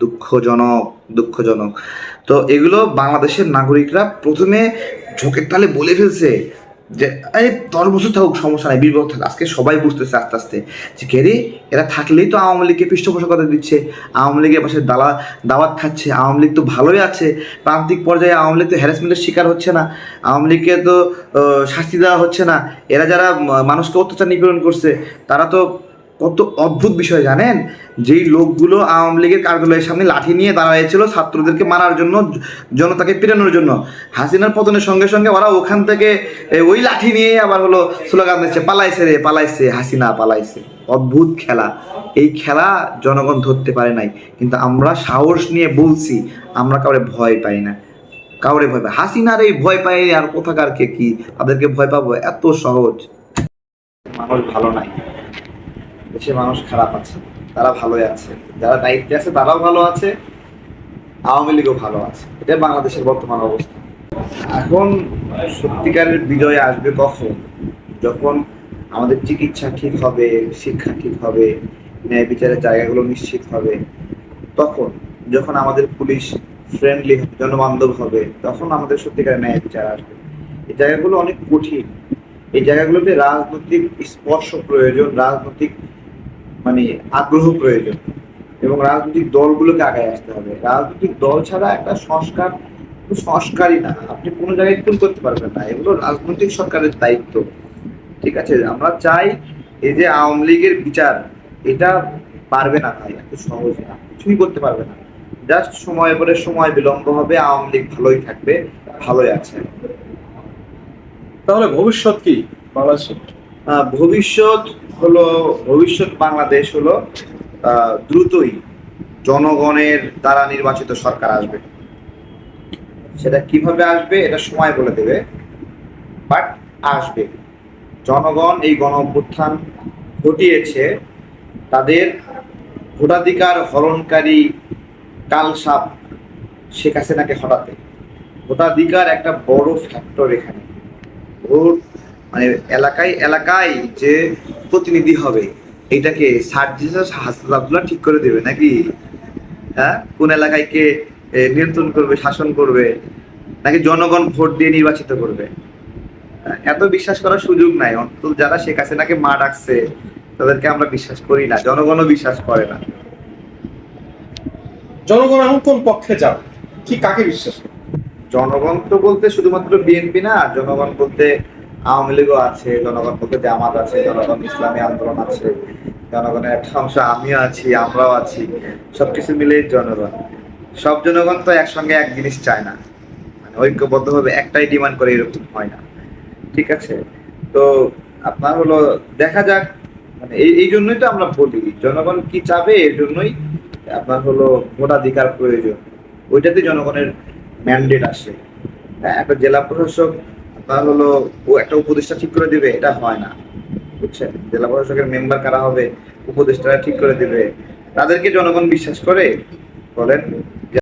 দুঃখজনক দুঃখজনক। তো এগুলো বাংলাদেশের নাগরিকরা প্রথমে ঝোঁকের তালে বলে ফেলছে যে আরে দশ বছর থাকুক, সমস্যা নাই বিশ বছর থাক আজকে সবাই বুঝতেছে আস্তে আস্তে যে কেরে এরা থাকলেই তো আওয়ামী লীগকে পৃষ্ঠপোষকতা দিচ্ছে, আওয়ামী লীগের পাশে দালা, দাওয়াত খাচ্ছে, আওয়ামী লীগ তো ভালোই আছে, প্রান্তিক পর্যায়ে আওয়ামী লীগ তো হ্যারাসমেন্টের শিকার হচ্ছে না, আওয়ামী লীগকে তো শাস্তি দেওয়া হচ্ছে না। এরা যারা মানুষকে অত্যাচার নিপীড়ন করছে, তারা তো কত অদ্ভুত বিষয় জানেন? যেই লোকগুলো আওয়ামী লীগের কার্যালয়ের সামনে লাঠি নিয়ে দাঁড়াইছিল ছাত্রদেরকে মারার জন্য, জনতাকে পেরানোর জন্য। হাসিনার পতনের সঙ্গে সঙ্গে ওরা ওখান থেকে ওই লাঠি নিয়ে আবার হলো স্লোগান দিচ্ছে, পালাইছে রে, পালাইছে, হাসিনা পালাইছে। অদ্ভুত খেলা। এই খেলা জনগণ ধরতে পারে নাই। কিন্তু আমরা সাহস নিয়ে বলছি, আমরা কাউরে ভয় পাই না। কাউরে ভয় পাই হাসিনার এই ভয় পাই আর কোথাকার কে কি? তাদেরকে ভয় পাবো, এত সহজ। মানুষ ভালো নাই। দেশে মানুষ খারাপ আছে, তারা ভালোই আছে। যারা দায়িত্বে আছে, তারাও ভালো আছে, আওয়ামী লীগও ভালো আছে। এটা বাংলাদেশের বর্তমান অবস্থা। এখন সত্যিকারের বিজয় আসবে কখন? যখন আমাদের চিকিৎসা ঠিক হবে, শিক্ষা ঠিক হবে, ন্যায় বিচারের জায়গাগুলো নিশ্চিত হবে, তখন যখন আমাদের পুলিশ ফ্রেন্ডলি জনবান্ধব হবে, তখন আমাদের সত্যিকারের ন্যায় বিচার আসবে। এই জায়গাগুলো অনেক কঠিন। এই জায়গাগুলোতে রাজনৈতিক স্পর্শ প্রয়োজন, রাজনৈতিক মানে আগ্রহ প্রয়োজন। এবং রাজনৈতিক দলগুলোকে আগায় আসতে হবে। রাজনৈতিক দল ছাড়া একটা সংস্কার সংস্কারই না। আপনি কোনো জায়গায় খুন করতে পারবেন না। এগুলো রাজনৈতিক সরকারের দায়িত্ব। ঠিক আছে? আমরা চাই এই যে আওয়ামী লীগের বিচার, এটা পারবে না ভাই, এত সহজ না। কিছুই করতে পারবে না। জাস্ট সময় পরে সময় বিলম্ব হবে, আওয়ামী লীগ ভালোই থাকবে, ভালোই আছে। তাহলে ভবিষ্যৎ কি বাংলাদেশের ভবিষ্যৎ হলো, ভবিষ্যৎ বাংলাদেশ হলো দ্রুতই জনগণের দ্বারা নির্বাচিত সরকার আসবে। সেটা কীভাবে আসবে, এটা সময় বলে দেবে বাট আসবে। জনগণ এই গণ অভ্যুত্থান ঘটিয়েছে, তাদের ভোটাধিকার হরণকারী কালসাপ শেখ হাসিনাকে হটাতে। ভোটাধিকার একটা বড় ফ্যাক্টর এখানে। ভোট মানে এলাকায় এলাকায় যে প্রতিনিধি হবে এটাকে সার্জিসাস হাসান আব্দুল্লাহ ঠিক করে দেবে নাকি? হ্যাঁ? কোন এলাকায় কে নিয়ন্ত্রণ করবে শাসন করবে নাকি জনগণ ভোট দিয়ে নির্বাচিত করবে? হ্যাঁ, এত বিশ্বাস করার সুযোগ নাই। অন্তত যারা শেখ হাসিনাকে মা ডাকছে তাদেরকে আমরা বিশ্বাস করি না। জনগণও বিশ্বাস করে না। জনগণ এখন কোন পক্ষে যাবে? কি কাকে বিশ্বাস জনগণ তো বলতে শুধুমাত্র বিএনপি না জনগণ বলতে আওয়ামী লীগও আছে জনগণ বলতে জামাত আছে, জনগণ ইসলামী আন্দোলন আছে, জনগণের একটা অংশ আমিও আছি, আমরাও আছি সব কিছু মিলে জনগণ। সব জনগণ তো একসঙ্গে এক জিনিস চায় না। মানে ঐক্যবদ্ধভাবে একটাই ডিমান্ড করে এরকম হয় না। ঠিক আছে? তো আপনার হলো, দেখা যাক মানে এই এই জন্যই তো আমরা বলি, জনগণ কি চাবে এর জন্যই আপনার হলো ভোটাধিকার প্রয়োজন। ওইটাতে জনগণের ম্যান্ডেট আসে। হ্যাঁ একটা জেলা প্রশাসক আপনার হলো, ও একটা উপদেষ্টা ঠিক করে দিবে, এটা হয় না, বুঝছেন? জেলা প্রশাসকের মেম্বার কারা হবে, উপদেষ্টারা ঠিক করে দিবে। তাদেরকে জনগণ বিশ্বাস করে, বলেন